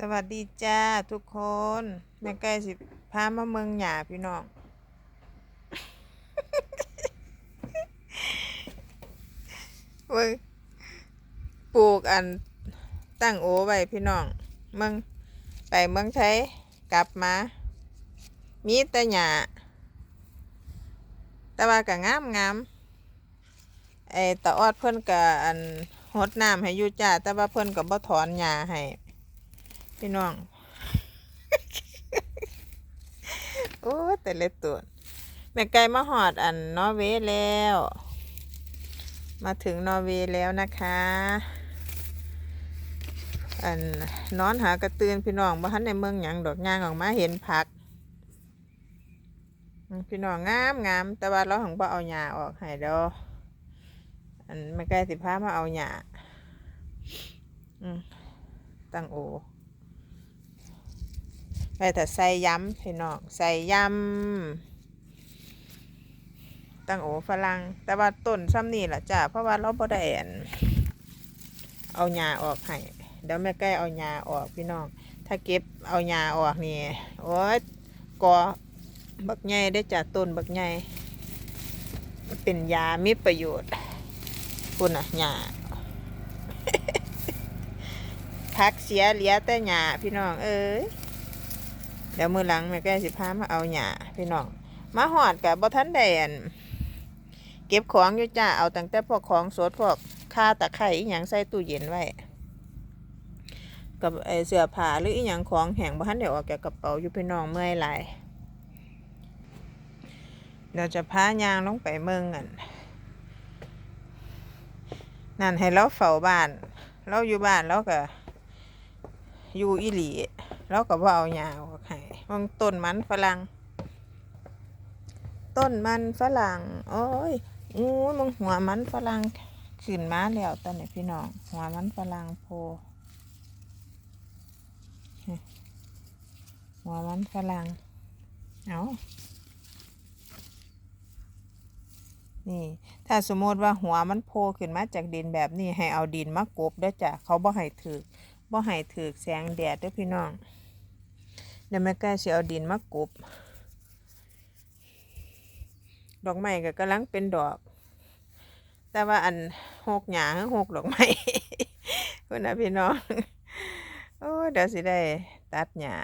สวัสดีจ้าทุกคนแม่ไก่สิพามาเมืองหยาพี่น้อง เว้ยปลูกอันตั้งโอไว้พี่น้อง เมืองไปเมืองไทยกลับมา มีแต่หยาแต่ว่าก็งามงามไอ้ตาออดเพิ่อนก็อันหดน้ำให้อยู่จ้าแต่ว่าเพิ่อนก็บ่ถอนหญ้าให้ พี่น้อง โอ้แต่เล็ดตัวแม่ไก่มาหอดอันนอร์เวย์แล้ว มาถึงนอร์เวย์แล้วนะคะ อันนอนหากระตือนพี่น้องบ่ทันในเมืองหยังดอกย่างออกมาเห็นผัก พี่น้องงามงามแต่ว่าเราของบ่เอาหญ้าออกให้เดออันแม่ไก่สิพามาเอาหญ้าอืมตั้งโอ ไปแต่ใส่ยำพี่น้องใส่ยำตั้งโอฝรั่งแต่ว่าต้นซ้ำนี่แหละจ้ะเพราะว่าเราบ่ได้อันเอาหญ้าออกให้เดี๋ยวแม่ใกล้เอาหญ้าออกพี่น้องถ้าเก็บเอาหญ้าออกนี่โอ้ยกอบักใหญ่ได้จ้ะต้นบักใหญ่เป็นยามีประโยชน์คุณอะหญ้าพักเสียเหลียแต่หญ้าพี่น้องเอ้ย เดี๋ยวมือหลังแม่แก้สิพามาเอาหญ้าพี่น้องมาหอดกับบ่ทันได้อันเก็บของอยู่จ้าเอาตั้งแต่พวกของสดพวกข่าตะไคร้อีหยังใส่ตู้เย็นไว้กับไอเสื้อผ้าหรืออีหยังของแห้งบ่ทันได้ออกจากกระเป๋าอยู่พี่น้องเมื่อยหลายเดี๋ยวจะพายางลงไปเมืองกัน นั่นให้เราเฝ้าบ้าน เราอยู่บ้านเราก็อยู่อีหลีเราก็บ่เอาหญ้าออกให้ มองต้นมันฝรั่ง ต้นมันฝรั่ง โอ้ยอู้มึงหัวมันฝรั่งขึ้นมาแล้วตอนนี้พี่น้อง หัวมันฝรั่งโพหัวมันฝรั่ง เอานี่ ถ้าสมมติว่าหัวมันโผล่ขึ้นมาจากดินแบบนี้ ให้เอาดินมากบเด้อจ้ะ เขาบ่ให้ถือบ่ให้ถือแสงแดดเด้อพี่น้อง เดี๋ยวแม่ใกล้สิเอาดินมากรบดอกไม้ก็กำลังเป็นดอก แต่ว่าอันหกหยาหกดอกไม้คุณนะพี่น้องโอ้เดี๋ยวสิได้ตัดหญ้า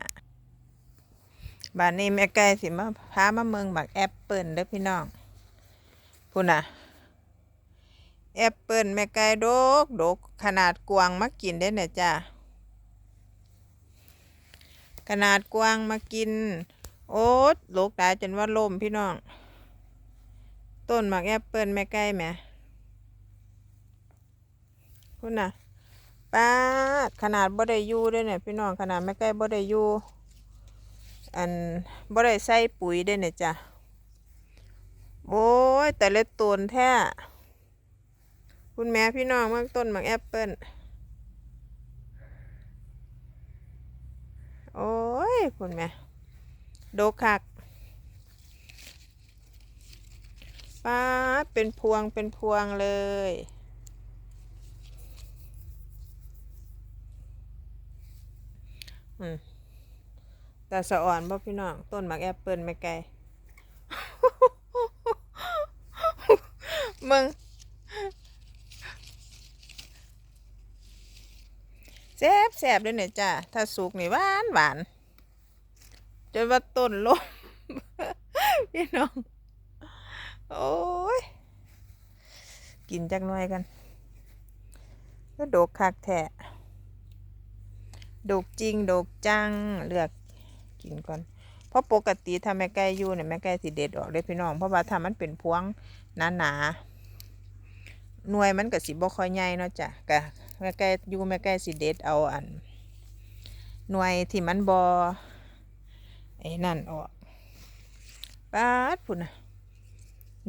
บ้านนี้แม่ไก่สิมาพามาเมืองบักแอปเปิลเด้อพี่น้องพูดนะแอปเปิลแม่ไก่ดกดกขนาดกวางมากินได้เนี่ยจ้า ขนาดกวางมากิน โอ๊ตโลกตายจนว่าล่มพี่น้อง ต้นหมากแอปเปิลแม่ใกล้แหม่คุณน่ะป้าขนาดบ่ได้ยูด้วยเนี่ยพี่น้องขนาดแม่ใกล้บ่ได้ยูอันบ่ได้ใส่ปุ๋ยด้วยเนี่ยจ้ะโอ้ยแต่เล็ดต้นแท้คุณแม่พี่น้องเมื่อต้นหมากแอปเปิล โอ้ยคุณแม่โดคักป้าเป็นพวงเป็นพวงเลย อืมแต่สะอ่อนบ่พี่น้อง ต้นหมากแอปเปิลไม่ไกล มึง แซ่บแซ่บเลยเนี่ยจ้าถ้าสุกนี่หวานหวานจนว่าต้นลมพี่น้อง โอ้ย กินจักหน่อยกันก็โดกคักแท้โดกจริงโดกจังเลือกกินก่อน เพราะปกติถ้าแม่ไก่อยู่เนี่ยแม่ไก่สิเด็ดออกเลยพี่น้อง เพราะว่าถ้ามันเป็นพวงหนาๆหน่วยมันก็สิบ่คอยใหญ่เนาะจ้ะกะ แม่ไก่อยู่แม่ไก่สิเด็ดเอาอัน หน่วยที่มันบอไอ้นั่นออกปาดพุ่นนะ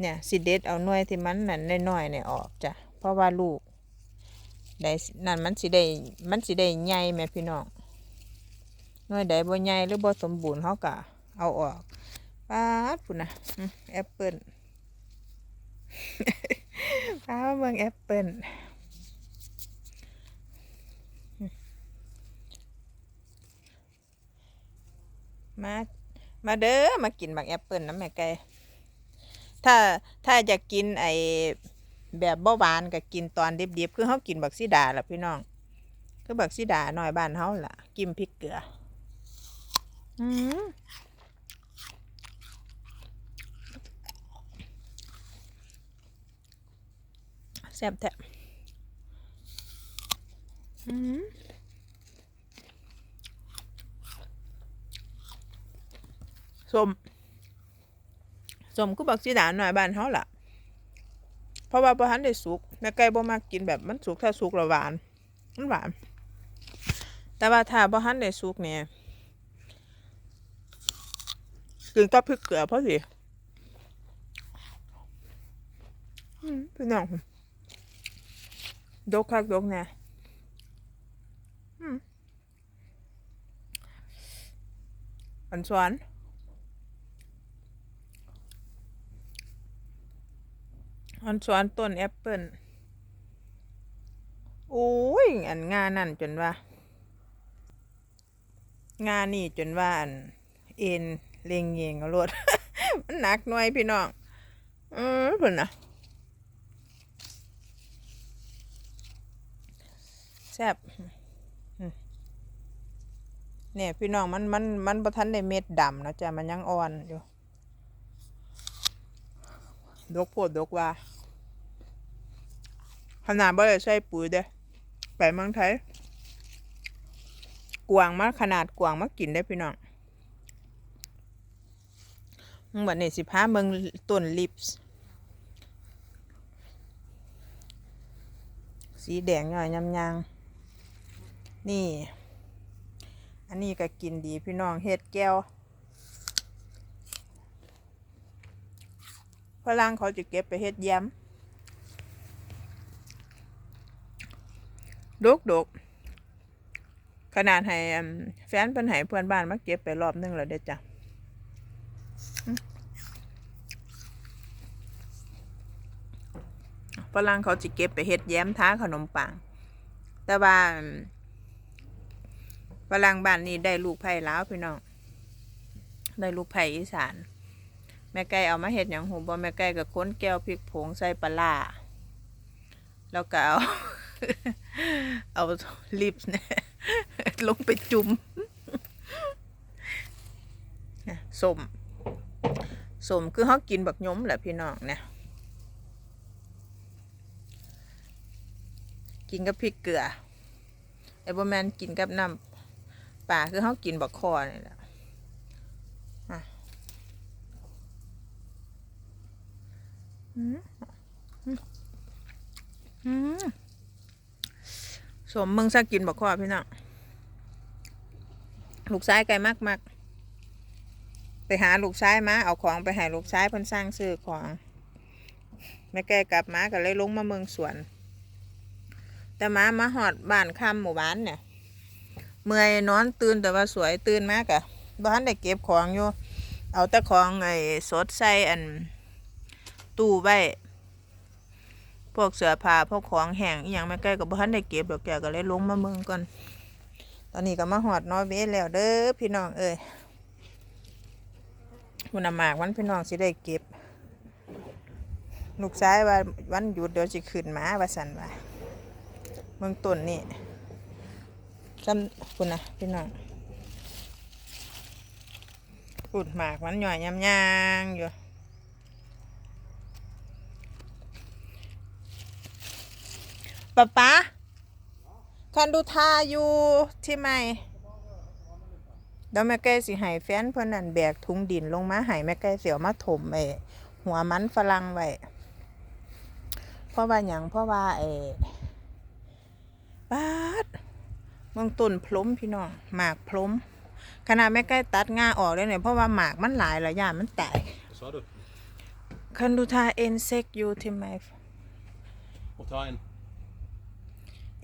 เนี่ยสิเด็ดเอาหน่วยที่มันนั่นน้อยๆเนี่ยออกจ้ะเพราะว่าลูกได้นั่นมันสิได้มันสิได้ใหญ่แม่พี่น้องหน่วยใดบ่ใหญ่หรือบ่สมบูรณ์เขาก็เอาออกปาดพุ่นนะแอปเปิ้ลพามาเมืองแอปเปิ้ล มา มาเด้อ มากินบักแอปเปิลน้ำแม่ไก่ ถ้า ถ้าอยากกินไอแบบบ่หวานก็กินตอนดิบๆ คือเฮากินบักซีดาล่ะพี่น้อง คือบักซีดาหน่อยบ้านเฮาล่ะ กินพริกเกลือ อืมแซ่บแท้อืม สมสมคือบักซีดาหน่อยบ้านเฮาล่ะ เพราะว่าบ่ทันได้สุกแม่ไก่บ่มักกินแบบมันสุกถ้าสุกแล้วหวานมันหวาน แต่ว่าถ้าบ่ทันได้สุกเนี่ยกินกับพริกเกลือเพอดีอืมพี่น้องดกคักดกแน่อืมอันสวน อันสวนต้นแอปเปิลโอ้ยอันงานนั่นจนว่า งานนี่จนว่าอันเอ็นเลงเยงเอารถมันหนักหน่อยพี่น้องเออเพิ่นนะแซ่บเนี่ยพี่น้องมันมันมันบ่ทันได้เม็ดดำนะจ๊ะมันยังอ่อนอยู่ดกโพดดกว่า ขนาดบ่ได้ใส่ปุ๋ยเด้ไปเมืองไทยกวางมาขนาดกวางมากินได้พี่น้องวันนี้สิพาเมืองต้นลิปส์สีแดงหน่อยยำยางนี่ อันนี้ก็กินดีพี่น้องเห็ดแก้วฝรั่งเขาจะเก็บไปเฮ็ดย้ำ ดกดกขนาดให้แฟนเพิ่นให้เพื่อนบ้านมาเก็บไปรอบนึงแล้วเด้จ้ะฝรั่งเขาจะเก็บไปเฮ็ดแย้มท้าขนมปัง แต่ว่าฝรั่งบ้านนี้ได้ลูกไผ่แลาวพี่น้อง ได้ลูกไผ่อีสาน แม่ไก่เอามาเฮ็ดหยังหูบ่แม่ไก่ก็ค้นแก้วพริกผงใส่ปลาร้าแล้วก็เอา เอาลิปเนี่ยลงไปจุ่มนะสมสมคือเขากินบักยมแหละพี่น้องนี่ยกินกับพริกเกลือไอ้บแมนกินกับน้ำป่าคือเขากินบักคอนี่แหละอะอืมอืม อืมสมมึงซากินบักคอพี่น้องลูกชายไกลมากมากๆไปหาลูกชายมาเอาของไปให้ลูกชายเพิ่นสร้างซื้อของแม่แก่กลับมาก็เลยลงมาเมืองสวน แต่มามาหอดบ้านค่ำหมู่บ้านเนี่ย เมื่อยนอนตื่นแต่ว่าสวยตื่นมากอะบ้านได้เก็บของอยู่เอาแต่ของไอ้สดใส่อันตู้ไว้ พวกเสื้อผ้าพวกของแห้งอหยังแม่ใกล้กับบ้านได้เก็บดอกแกก็เลยลงมาเมืองก่อนตอนนี้ก็มาหอดนอเวย์แล้วเด้อพี่น้องเอ้ยวันหมากวันพี่น้องสิได้เก็บลูกชายว่าวันหยุดเดี๋ยวสิขึ้นมาว่าสันว่าเมืองต้นนี่จำคุณนะพี่น้องอุดหมากมันหน่อยยำยางอยู่ ป๊าป๊าคันดูทาอยู่ที่ไม่แล้วแม่แก้สิให้แฟนเพิ่นนั่นแบกถุงดินลงมาให้แม่แก้เสียวมาถมไอ้หัวมันฝรั่งไว้เพราะว่าหยังเพราะว่าไอ้ปาดเมืองต้นพล้มพี่น้องหมากพล้มขนาดแม่ใกล้ตัดง่าออกเลยเนี่ยเพราะว่าหมากมันหลายแล้วย่านมันแตก Vad sa du? คันดูทาเอ็นเซ็กอยู่ที่ไม่ Och ta en.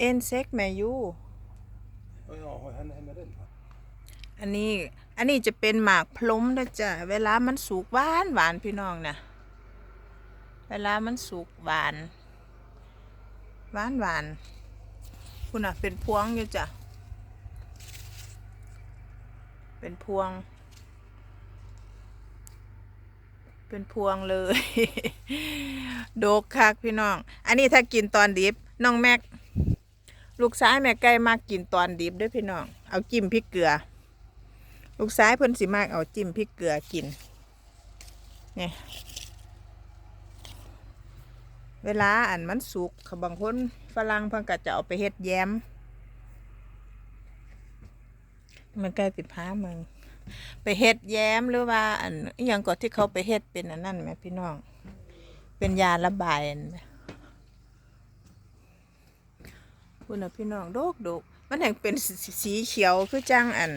เอ็นเซ็กแม่อยู่ Ja, jag har henne, henne den. va? อันนี้อันนี้จะเป็นหมากพล้มนะจ๊ะเวลามันสุกหวานหวานพี่น้องนะเวลามันสุกหวานหวานหวานคุณอะเป็นพวงอยู่จ้ะเป็นพวง เป็นพวงเลย โดกคักพี่น้อง อันนี้ถ้ากินตอนดิบน้องแม็ก ลูกซ้ายแม่ไก่มากกินตอนดิบด้วยพี่น้อง เอาจิ้มพริกเกลือ ลูกซ้ายเพิ่นสิมากเอาจิ้มพริกเกลือกิน เนี่ย เวลาอันมันสุกเขาบางคนฝรั่งเพิ่นก็จะเอาไปเฮ็ดแยมมันใกล้ติดพ้ามืองไปเฮ็ดแย้มหรือว่าอันอหยังก็ที่เขาไปเฮ็ดเป็นอันนั้นไหมพี่น้อง เป็นยาระบายอันไหม คุณนะพี่น้องโดกโดกมันแห่งเป็นสีเขียวคือจังอัน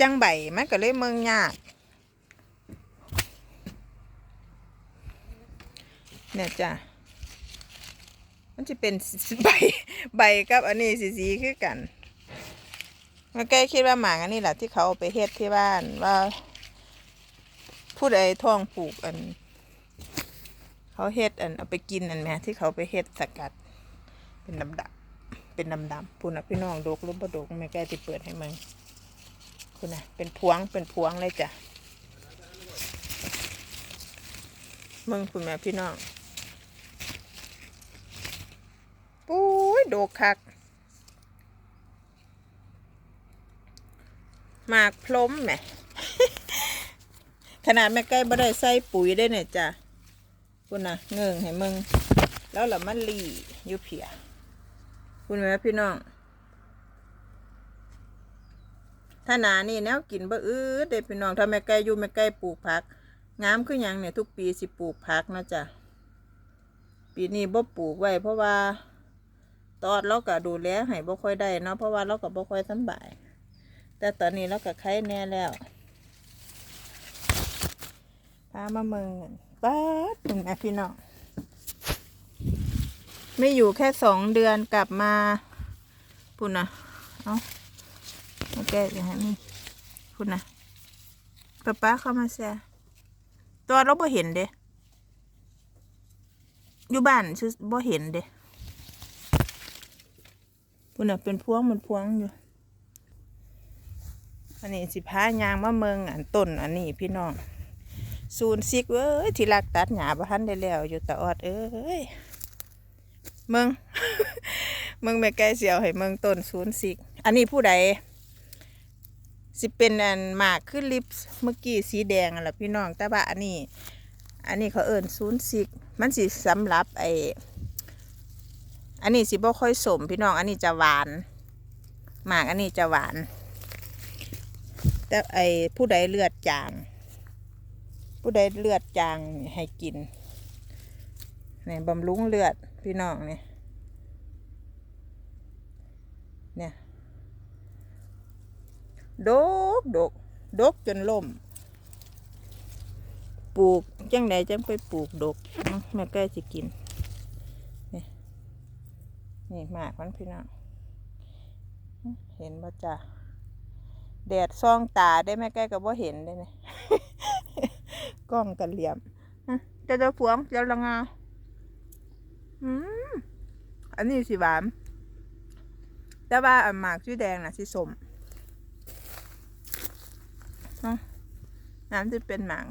จังใบมันก็เลยเมืองยากเนี่ยจ้ะมันจะเป็นใบใบกับอันนี้สีสีคือกันมันใกล้คิดว่าหมากอันนี้แหละที่เขาเอาไปเฮ็ดที่บ้านว่าผู้ใดท้องผูกอัน เขาเฮ็ดอันเอาไปกินอันแม่ที่เขาไปเฮ็ดสกัด เป็นดำดำเป็นดำดำๆพูนะพี่น้องดกหรือบ่ดกแม่แก้ที่เปิดให้มึงคุณน่ะเป็นพวงเป็นพวงเลยจ้ะมึงคุณแม่พี่น้องปุ้ยดกคักหมากพล้มแหมขนาดแม่ใกล้บ่ได้ใส่ปุ๋ยได้เนี่ยจ้ะคุณน่ะเงื่งให้มึง แล้วละมันลีอยู่เพีย คุณแม่พี่น้องถ้าหนานี่แนวกินบ่อื้อเด็พี่น้องถ้าแม่ไก่อยู่แม่ไก่ปลูกผักงามคือหยังเนี่ยทุกปีสิปลูกผักนะจ๊ะปีนี้บ่ปลูกไว้เพราะว่าตอดเราก็ดูแลให้บ่ค่อยได้เนาะเพราะว่าเราก็บ่ค่อยสบาย แต่ตอนนี้เราก็ไข้แน่แล้วพามาเมืองป้าดถึงแม่พี่น้อง ไม่อยู่แค่สองเดือนกลับมาปุ่นนะเอามาแก้อย่างนี้ปุ่นนะป้าป้าเข้ามาแซ่ตัวเราบ่เห็นเด้อยู่บ้านชื่อบ่เห็นเด้ปุ่นนะเป็นพวงเหมือนพวงอยู่อันนี้สิพายางมาเมืองอันต้นอันนี้พี่น้องศูนซิกเว้ยที่รักตัดหญ้าบ่ทันได้แล้วอยู่ตะออดเอ้ย เมืองเมืองแม่ไก่เสียวให้เมืองต้นศูนย์ซิกอันนี้ผู้ใดสิเป็นอันหมากขึ้นลิปส์เมื่อกี้สีแดงอะล่ะพี่น้องแต่ว่าอันนี้ อันนี้เขาเอิ้นศูนย์ซิกมันสิสำหรับไออันนี้สิบ่ค่อยสมพี่น้อง อันนี้จะหวานหมากอันนี้จะหวาน แต่ไอผู้ใดเลือดจาง ผู้ใดเลือดจางให้กินเนี่ยบำรุงเลือด พี่น้องเนี่ยเนี่ยดกดกดกจนล่ม ปลูกจังไหนจังไปปลูกดกแม่ใกล้จะกิน นี่นี่หมากมันพี่น้อง เห็นบ่จ้ะแดดซ่องตาได้ไหมใกล้กับว่าเห็นได้ไหมกล้องกันเหลี่ยมฮะเจะจะพวงเจะละงา อืมอันนี้สีหวาน แต่ว่าอันหมากชื่อแดงนะสีส้มน้ำจะเป็นหมาก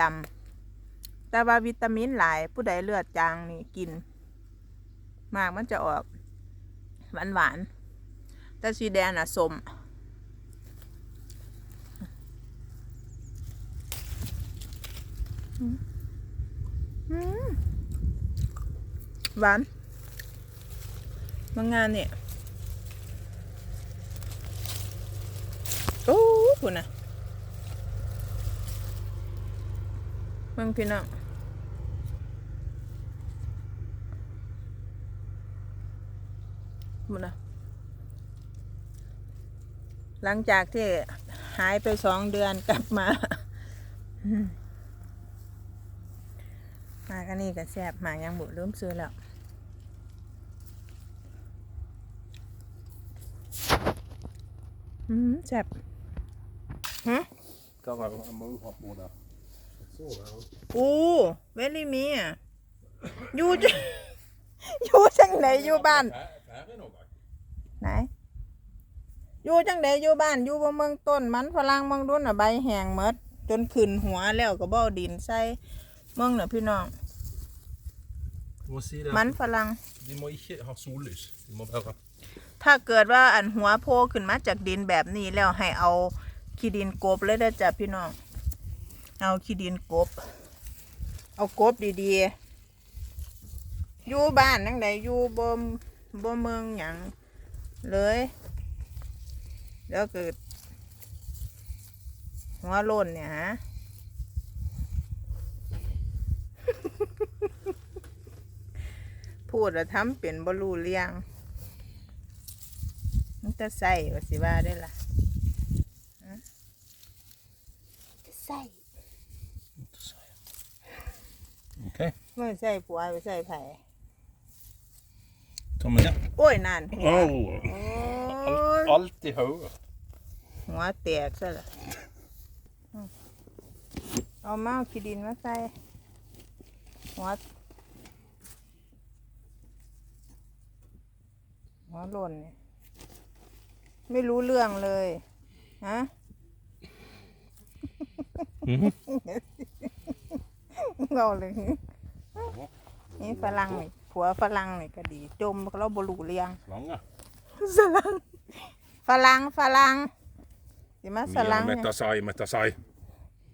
ดำๆ แต่ว่าวิตามินหลายผู้ใดเลือดจางนี่กิน หมากมันจะออกหวานหวานๆแต่สีแดงนะส้ม อืม หวานบางงานเนี่ยโอ้คุณนะมึงพี่น้องมึงนะหลังจากที่หายไปสองเดือนกลับมา มากันนี้ก็แซ่บหมายังบุเริ่มซื้อแล้ว อืมแซ่บฮะ Kan vara en move på båda. Så ja. อู้เวลี่มีอะอยู่จังอยู่จังไหนอยู่บ้าน ไหน อยู่จังไดอยู่บ้าน อยู่บ่เมืองต้น มันฝรั่งเมืองดุนอะใบแห้งหมด จนขึ้นหัวแล้วก็บ่เอาดินใส่เมืองน่ะพี่น้อง Du må si det. มันฝรั่ง De må ikke ha sollys. De må være ถ้าเกิดว่าอันหัวโผล่ขึ้นมาจากดินแบบนี้แล้วให้เอาขี้ดินกบเลยเด้อจ้ะพี่น้อง เอาขี้ดินกบ เอากบดีๆ อยู่บ้านนั่งใดอยู่บ่มบ่เมืองหยังเลยแล้วเกิดหัวล้นเนี่ยฮะพูดแล้วทำเป็นบรูเรื่อง มันจะใส่ว่าสิว่าได้ล่ะฮะจะใส่ OK. ไม่ใส่ผัวไปใส่ไผ่ Ta med den. โอ้ยนานหัว Oh. โอ้ย Alt i hodet. หัวแตกซะละอืมเอามาเอาขี้ดินมาใส่หัวหัวหล่นเนี่ย ไม่รู้เรื่องเลย ฮะเราเลยนี่ฝรั่งนี่ผัวฝรั่งนี่ก็ดี จมเราบรูเรียง Slange. ฝรั่งฝรั่งฝรั่งสิมาฝรั่ง Mia metasai, metasai.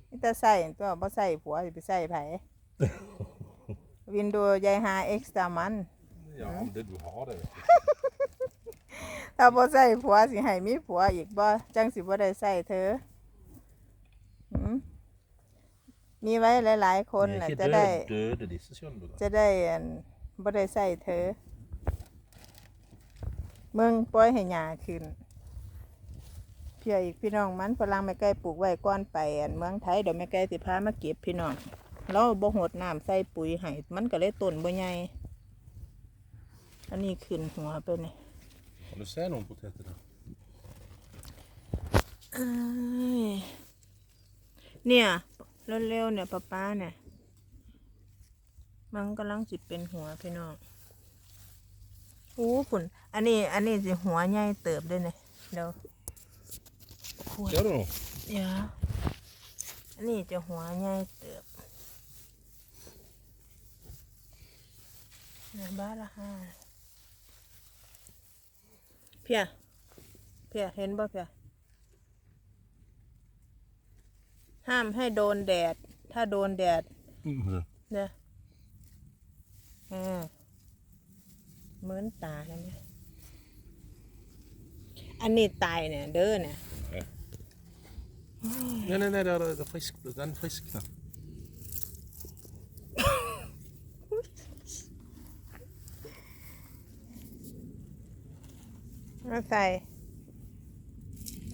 นี่จะใส่ตัวบ่ใส่ผัวสิไปใส่ไผวินโดว์ยายหาเอ็กซ์ตามัน Ja, men det du har det. ถ้าบ่ใส่ผัวสิให้มีผัวอีกบ่จังสิบ่ได้ใส่เธอหืมมีไว้หลาย ๆ คน De น่ะ er ikke จะได้ døde, døde disse, skjønner du. det. จะได้อันบ่ได้ใส่เธอเมืองปล่อยให้หญ้าขึ้น เพี่ออีกพี่น้องมันฝรั่งแม่ไก่ปลูกไว้ก่อนไปอันเมืองไทยเดี๋ยวแม่ไก่สิพามาเก็บพี่น้องเราบ่หดน้ำใส่ปุ๋ยให้มันก็เลยต้นบ่ใหญ่อันนี้ขึ้นหัวไปนี่ Kan du se noen poteter der? เอ้ยเนี่ยเร็วๆเนี่ยป้าป้าเนี่ย มันกำลังสิเป็นหัวพี่น้องโอ้ฝุ่นอันนี้ อันนี้สิหัวใหญ่เติบด้วยเนี่ยเดี๋ยวขวด Ser du noe? เดี๋ยวอันนี้จะหัวใหญ่เติบเนี่ยบ้านละห้า เพียเพียเห็นบ่เพียห้ามให้โดนแดด ถ้าโดนแดด Mm. เนี่ยอ่าเหมือนตาเลยไหมอันนี้ตายเนี่ย เด้อเนี่ย Nei, nei, nei, det er, det er frisk. Den er frisk. Da. มาใส่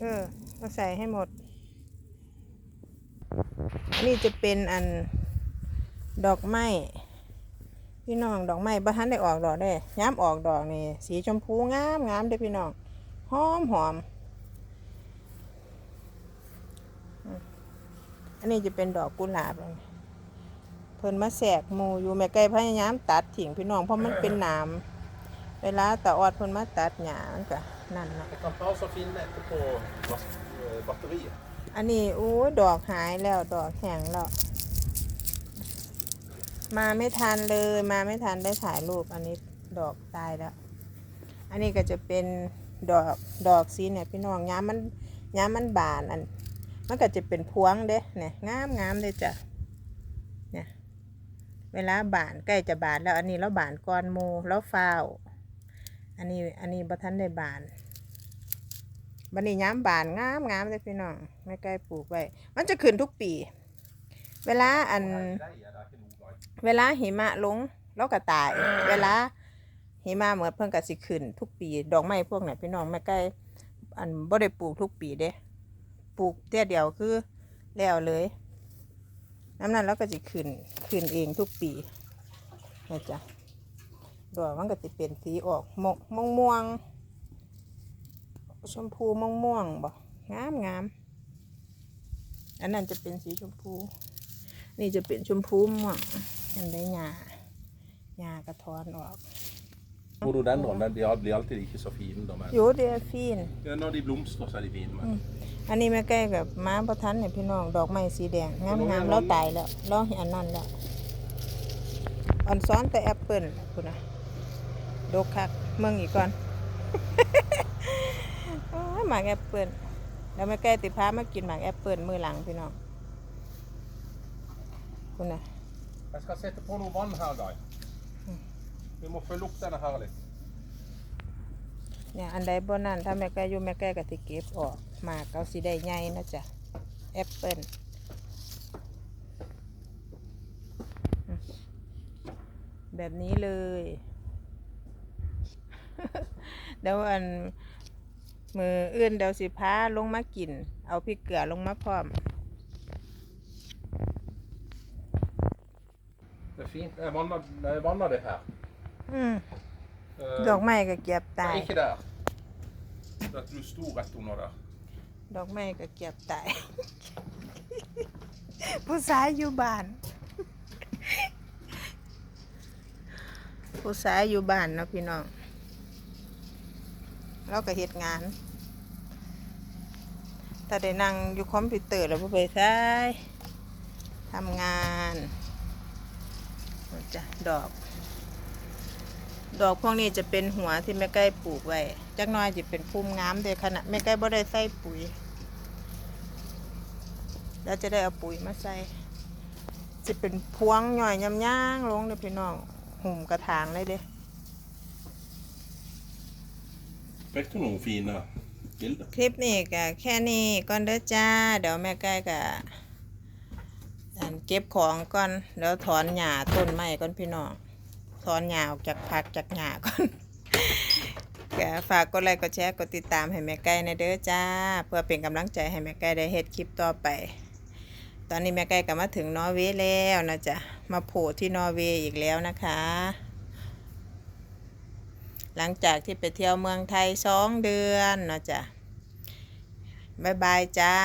เออ มาใส่ให้หมดนนี้จะเป็นอันดอกไม้ พี่น้องดอกไม้บ้านได้ออกดอกได้ย้ำออกดอกนี่ สีชมพูงามงามเด้พี่น้อง หอมหอม อันนี้จะเป็นดอกกุหลาบเลยเพิ่นมาแสกมูอยู่แม่ไก่พยายามตัดถิ่งพี่น้องเพราะมันเป็นหนาม เวลาตาออดเพิ่นมาตัดหญ้ามันก็นั่นเนาะ Jeg kan ta oss og finne etterpå bas- eh, batteriet. อันนี้โอ้ยดอกหายแล้วดอกแห้งแล้ว มาไม่ทันเลยมาไม่ทันได้ถ่ายรูป อันนี้ดอกตายแล้ว อันนี้ก็จะเป็นดอกดอกสีเนี่ยพี่น้องย้ำมันย้ำมันบานอัน มันก็จะเป็นพวงเด้เนี่ยงามงามเลยจ้ะเนี่ยเวลาบานใกล้จะบานแล้ว อันนี้แล้วบานก้อนหมูแล้วฟ้าว อันนี้อันนี้บัทันได้บานบันนี้ย้ำบานงามงามเลยพี่น้องไม่ใกล้ปลูกไว้มันจะขึ้นทุกปี เวลาอัน เวลาหิมะลงแล้วก็ตาย เวลาหิมะเหมือนเพิ่งก็สิขึ้น ทุกปี ดอกไม้พวกไหนพี่น้องไม่ใกล้อันบ่ได้ปลูกทุกปีเด้ปลูกเตี้ยเดียวคือแล้วเลยน้ำนั้นแล้วก็สิขึ้นขึ้นเองทุกปีนะจ๊ะ ดอกมันก็จะเป็นสีออกมกม่วงม่วงๆชมพูม่วงม่วงๆบ่งามงามอันนั้นจะเป็นสีชมพู นี่จะเป็นชมพูม่วงอันได้หญ้าหญ้ากระท้อนออก Rhododendron den blir blir alltid ikke så fine. Da, men. อยู่เดียฟิน Ja, Når de blomstrer, så er de fine. Men. อันนี้แม่ใกล้กับม้าประทันเนี่ยพี่น้องดอกไม้สีแดงงามงามๆแล้วตายแล้วล้ออันนั้นแล้วอ่อนซ้อนแต่แอปเปิลคุณนะ ดกคักเมืองอีกก่อนโอ้ยหมากแอปเปิลแล้วแม่ใกล้ติพามากินหมากแอปเปิลมือหลังพี่น้องคุณนะ Jag ska sätta på någon vann här guy. Vi måste lukta den här lite. เนี่ยอันใดบ่นั่นถ้าแม่ใกล้อยู่แม่ใกล้ก็สิเก็บออกหมากเขาสิได้ใหญ่นะจ๊ะแอปเปิลอืมแบบนี้เลย เดี๋ยวอันมืออื่นเดี๋ยวสิพาลงมากิน เอาพริกเกลือลงมาพร้อม Det är fint. Det är vanna, det är vanna det här. อืม Eh, ดอกไม้ก็เก็บตาย Nej, inte där. Så att du stod rätt under där. ดอกไม้ก็เก็บตาย ผู้ชายอยู่บ้าน ผู้ชายอยู่บ้านเนาะพี่น้อง เราก็เฮ็ดงานแต่ได้นั่งอยู่คอมพิวเตอร์แล้วบ่ไปใช้ทำงานจ้ะดอก ดอกพวกนี้จะเป็นหัวที่แม่ใกล้ปลูกไว้จักน้อยจะเป็นพุ่มงามแต่ขณะแม่ใกล้บ่ได้ใส่ปุ๋ย แล้วจะได้เอาปุ๋ยมาใส่จะเป็นพวงหน่อยยำย่างลงเลยพี่น้องหุ่มกระถางเลยเด้ Fick du någon fina bilder? คลิปนี้ก็แค่นี้ก่อนเด้อจ้า เดี๋ยวแม่ใกล้ก็อันเก็บของก่อนแล้วถอนหญ้าต้นไม้ก่อนพี่น้องถอนหญ้าออกจากผักจากหญ้าก่อนก็ฝากกดไลค์กดแชร์กดติดตามให้แม่ไก่ในเด้อจ้า เพื่อเป็นกำลังใจให้แม่ไก่ได้เฮ็ดคลิปต่อไป ตอนนี้แม่ไก่ก็มาถึงนอร์เวย์แล้วนะจ๊ะมาโผล่ที่นอร์เวย์อีกแล้วนะคะ หลังจากที่ไปเที่ยวเมืองไทยสองเดือนเนาะจ๊ะบ๊ายบายจ้า